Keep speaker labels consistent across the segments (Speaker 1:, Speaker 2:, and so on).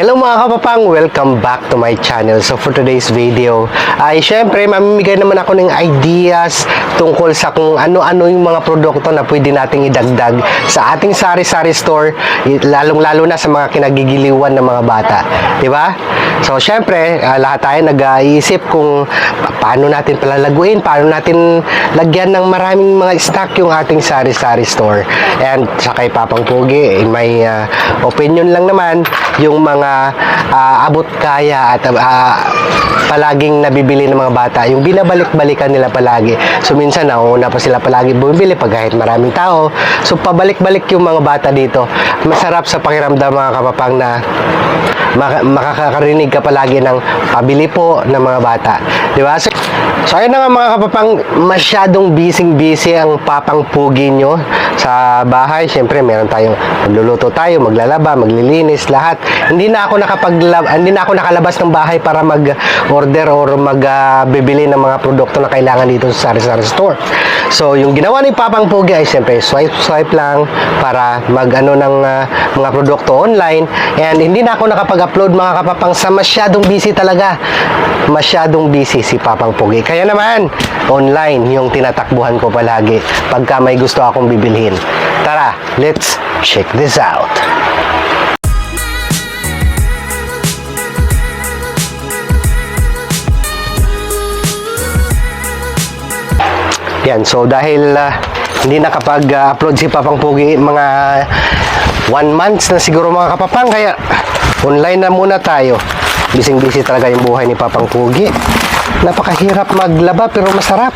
Speaker 1: Hello mga kapapang, welcome back to my channel. So for today's video, ay syempre mamimigay naman ako ng ideas tungkol sa kung ano-ano yung mga produkto na pwede nating idagdag sa ating sari-sari store, lalong-lalo na sa mga kinagigiliwan ng mga bata. Ba? So syempre, ah, lahat tayo nag-iisip kung pa- paano natin palalaguin, paano natin lagyan ng maraming mga stock yung ating sari-sari store. And sa kay Papang Pugi, in my ah, opinion lang naman, yung mga ah, abot kaya at ah, palaging nabibili ng mga bata, yung binabalik-balikan nila palagi. So minsan nauna pa sila palagi bumibili pag kahit maraming tao. So pabalik-balik yung mga bata dito. Masarap sa pakiramdam mga kapapang na maka- makakarinig ka palagi ng pabili po ng mga bata. Di ba? So, so ayun na nga mga kapapang, masyadong busy-busy ang papang pugi nyo sa bahay. Siyempre, meron tayong magluluto tayo, maglalaba, maglilinis, lahat. Hindi na ako nakapaglab hindi na ako nakalabas ng bahay para mag-order or mag-bibili ng mga produkto na kailangan dito sa sari-sari store. So, yung ginawa ni Papang Pugi ay siyempre swipe-swipe lang para mag-ano ng ah, mga produkto online and hindi na ako nakapag-upload mga kapapang sa masyadong busy talaga. Masyadong busy si Papang Pugi. Kaya naman, online yung tinatakbuhan ko palagi pagka may gusto akong bibilhin. Tara, let's check this out. Yan, so dahil ah, hindi nakapag-upload si Papang Pugi mga one months na siguro mga kapapang, kaya online na muna tayo. Bising-busy talaga yung buhay ni Papang Pugi. Napakahirap maglaba pero masarap.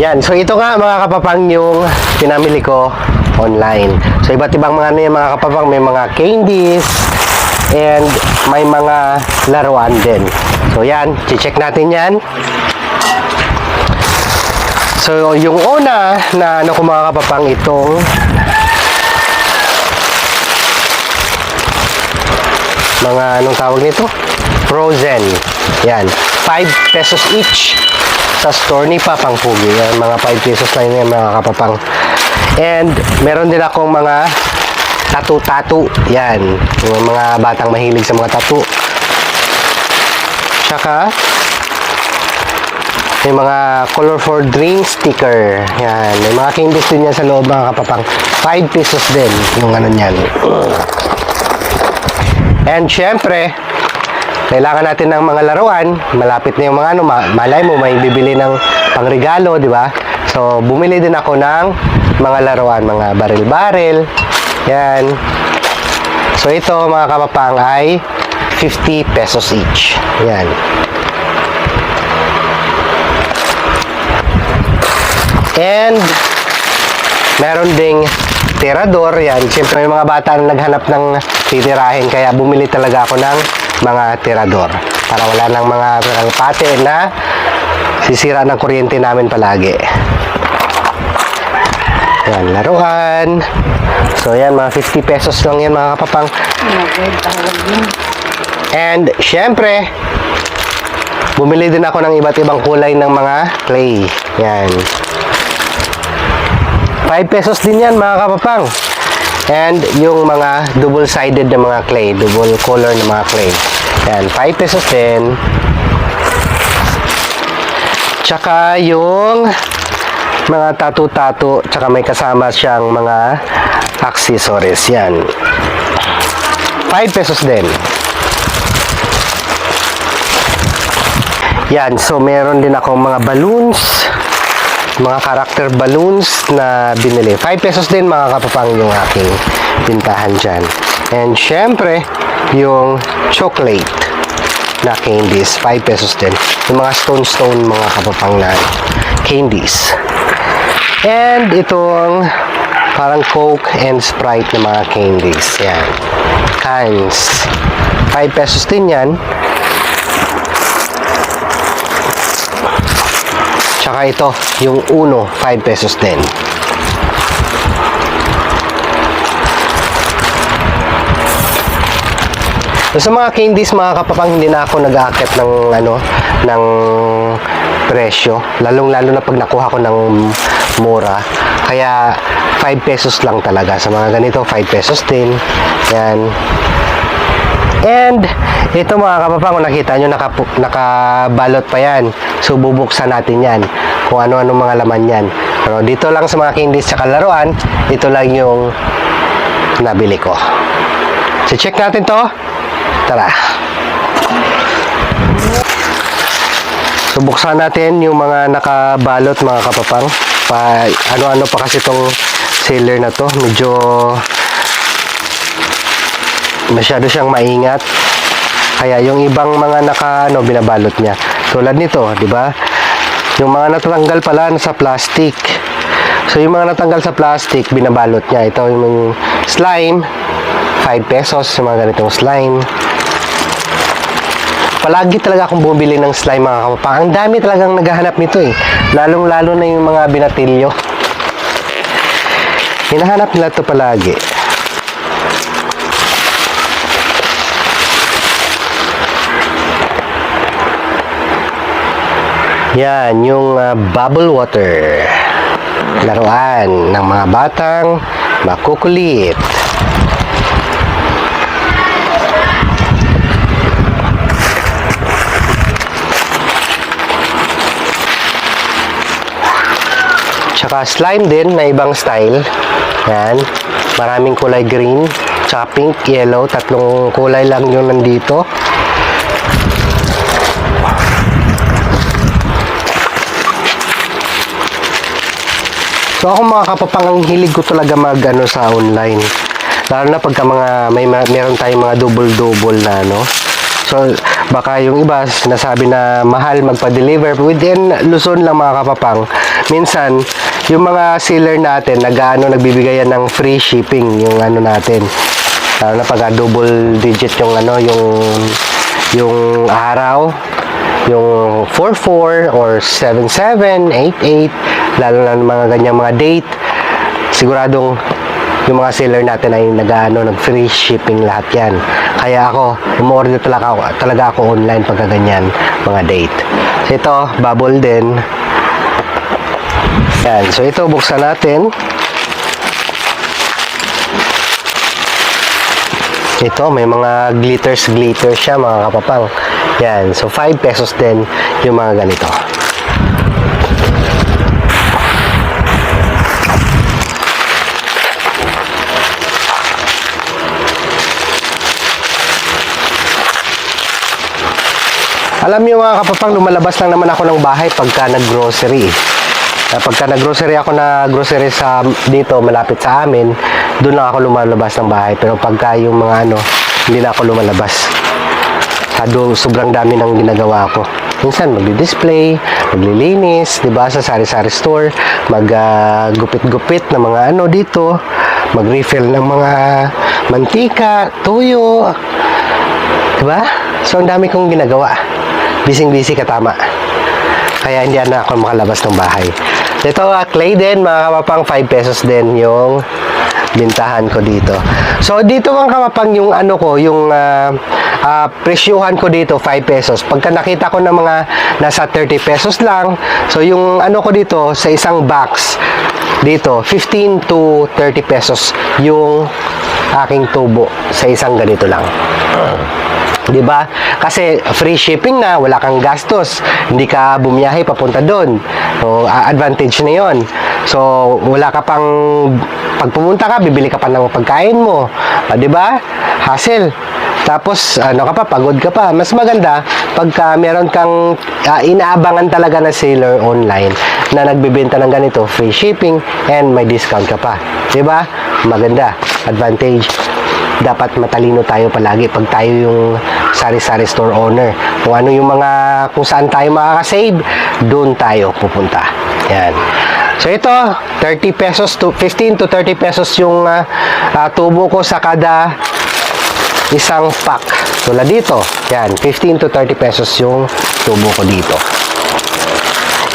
Speaker 1: Yan, so ito nga mga kapapang yung pinamili ko online. So iba't ibang mga ano yan mga kapapang, may mga candies and may mga laruan din. So yan, check natin yan. So yung una na ano ko mga kapapang itong mga anong tawag nito? Frozen. Yan. 5 pesos each sa store ni Papang Pugi. Yan, mga 5 pesos lang yan mga kapapang. And meron din akong mga tattoo-tattoo. Yan. Yung mga batang mahilig sa mga tattoo. Tsaka may mga color for dream sticker. Yan. May mga candies din yan sa loob mga kapapang. 5 pesos din yung ano niyan. And syempre, kailangan natin ng mga laruan. Malapit na yung mga ano, ma- malay mo, may bibili ng pangregalo, di ba? So, bumili din ako ng mga laruan, mga baril-baril. Yan. So, ito mga kapapang ay 50 pesos each. Yan. And, meron ding tirador. Yan. Siyempre, may mga bata na naghanap ng titirahin. Kaya bumili talaga ako ng mga tirador. Para wala nang mga pate na sisira ng kuryente namin palagi. Yan, laruan. So, yan, mga 50 pesos lang yan, mga kapapang. And, syempre, bumili din ako ng iba't ibang kulay ng mga clay. Yan. 5 pesos din yan mga kapapang. And yung mga double-sided na mga clay, double color na mga clay. Yan, 5 pesos din. Tsaka yung mga tattoo-tattoo, tsaka may kasama siyang mga accessories. Yan. 5 pesos din. Yan, so meron din akong mga balloons mga character balloons na binili. 5 pesos din mga kapapang yung aking bintahan dyan. And syempre, yung chocolate na candies. 5 pesos din. Yung mga stone-stone mga kapapang na candies. And itong parang Coke and Sprite na mga candies. Yan. Cans. 5 pesos din yan. Tsaka ito, yung uno, 5 pesos din. So, sa mga candies, mga kapapang, hindi na ako nag-aakit ng, ano, ng presyo. Lalong-lalo na pag nakuha ko ng mura. Kaya, 5 pesos lang talaga. Sa mga ganito, 5 pesos din. Yan. And, ito mga kapapang, nakita nyo, nakapu- nakabalot pa yan. So, bubuksan natin yan. Kung ano-ano mga laman yan. Pero dito lang sa mga candies sa laruan, ito lang yung nabili ko. So, check natin to. Tara. So, buksan natin yung mga nakabalot mga kapapang. Pa, ano-ano pa kasi tong sealer na to. Medyo masyado siyang maingat. Kaya yung ibang mga naka ano binabalot niya. Tulad nito, 'di ba? Yung mga natanggal pala sa plastic. So yung mga natanggal sa plastic, binabalot niya. Ito yung slime, 5 pesos yung mga ganitong slime. Palagi talaga akong bumili ng slime mga kapapang. Ang dami talagang naghahanap nito eh. Lalong-lalo na yung mga binatilyo. Hinahanap nila to palagi. Yan, yung ah, bubble water. Laruan ng mga batang makukulit. Tsaka slime din na ibang style. Yan. Maraming kulay green. Tsaka pink, yellow. Tatlong kulay lang yun nandito. So ako mga kapapang ang hilig ko talaga mag ano sa online. Lalo na pagka mga may ma- meron tayong mga double-double na ano. So baka yung iba sinasabi na mahal magpa-deliver within Luzon lang mga kapapang. Minsan yung mga seller natin nag-ano nagbibigayan ng free shipping yung ano natin. Lalo na pagka double digit yung ano yung yung araw yung 44 or 77, 88, lalo na mga ganyang mga date, siguradong yung mga seller natin ay nag-ano, nag-free shipping lahat yan. Kaya ako, umorder talaga ako, talaga ako online pagka ganyan, mga date. Ito, bubble din. Yan, so ito, buksan natin. Ito, may mga glitters, glitters siya mga kapapang. Yan, so 5 pesos din yung mga ganito. Alam niyo mga kapapang, lumalabas lang naman ako ng bahay pagka nag-grocery. Uh, pagka nag-grocery ako na grocery sa dito malapit sa amin, doon lang ako lumalabas ng bahay. Pero pagka yung mga ano, hindi na ako lumalabas. Sado, sobrang dami ng ginagawa ko. Minsan magdi-display, maglilinis, 'di ba sa sari-sari store, mag-gupit-gupit ng mga ano dito, mag-refill ng mga mantika, tuyo, 'di ba? So ang dami kong ginagawa. Bising-busy katama. Kaya hindi na ako makalabas ng bahay. Ito, uh, clay din, mga kapapang 5 pesos din yung bintahan ko dito. So, dito mga kapapang yung ano ko, yung ah, ah, presyuhan ko dito, 5 pesos. Pagka nakita ko ng mga nasa 30 pesos lang, so yung ano ko dito, sa isang box, dito, 15 to 30 pesos yung aking tubo sa isang ganito lang. 'Di ba? Kasi free shipping na, wala kang gastos. Hindi ka bumiyahe papunta doon. So, advantage na 'yon. So, wala ka pang pag pumunta ka, bibili ka pa ng pagkain mo. Ah, 'Di ba? Hassle. Tapos, ano ka pa, pagod ka pa. Mas maganda, pagka meron kang ah, inaabangan talaga na seller online na nagbebenta ng ganito, free shipping, and may discount ka pa. 'Di ba? Maganda. Advantage dapat matalino tayo palagi pag tayo yung sari-sari store owner. Kung ano yung mga, kung saan tayo makakasave, doon tayo pupunta. Yan. So ito, 30 pesos to 15 to 30 pesos yung ah, ah, tubo ko sa kada isang pack. Tulad dito, yan, 15 to 30 pesos yung tubo ko dito.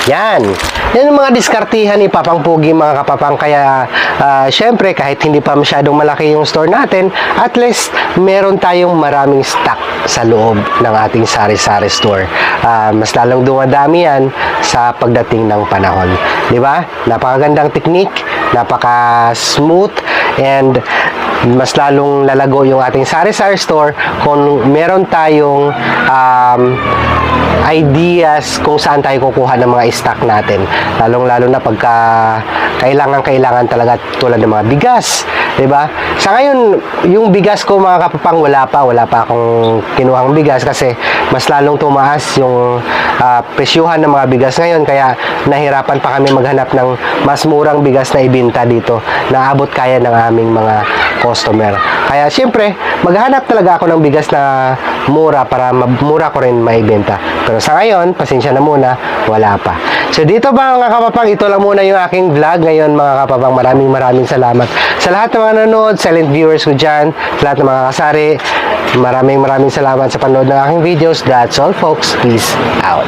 Speaker 1: Yan. Yan yung mga diskartihan ni mga kapapang. Kaya, ah, syempre, kahit hindi pa masyadong malaki yung store natin, at least, meron tayong maraming stock sa loob ng ating sari-sari store. Ah, mas lalong dumadami yan sa pagdating ng panahon. Di ba? Napakagandang technique, napaka-smooth, and mas lalong lalago yung ating sari-sari store kung meron tayong um, ideas kung saan tayo kukuha ng mga stock natin. Lalong-lalo na pagka kailangan-kailangan talaga tulad ng mga bigas, ba? Sa ngayon, yung bigas ko mga kapapang wala pa, wala pa akong kinuhang bigas kasi mas lalong tumaas yung ah, presyuhan ng mga bigas ngayon kaya nahirapan pa kami maghanap ng mas murang bigas na ibenta dito na abot kaya ng aming mga customer. Kaya siyempre, maghanap talaga ako ng bigas na mura para mura ko rin maibenta. Pero sa ngayon, pasensya na muna, wala pa. So dito ba mga kapapang, ito lang muna yung aking vlog ngayon mga kapapang. Maraming maraming salamat sa lahat ng mga nanonood, silent viewers ko dyan, sa lahat ng mga kasari. Maraming maraming salamat sa panood ng aking videos. That's all folks. Peace out.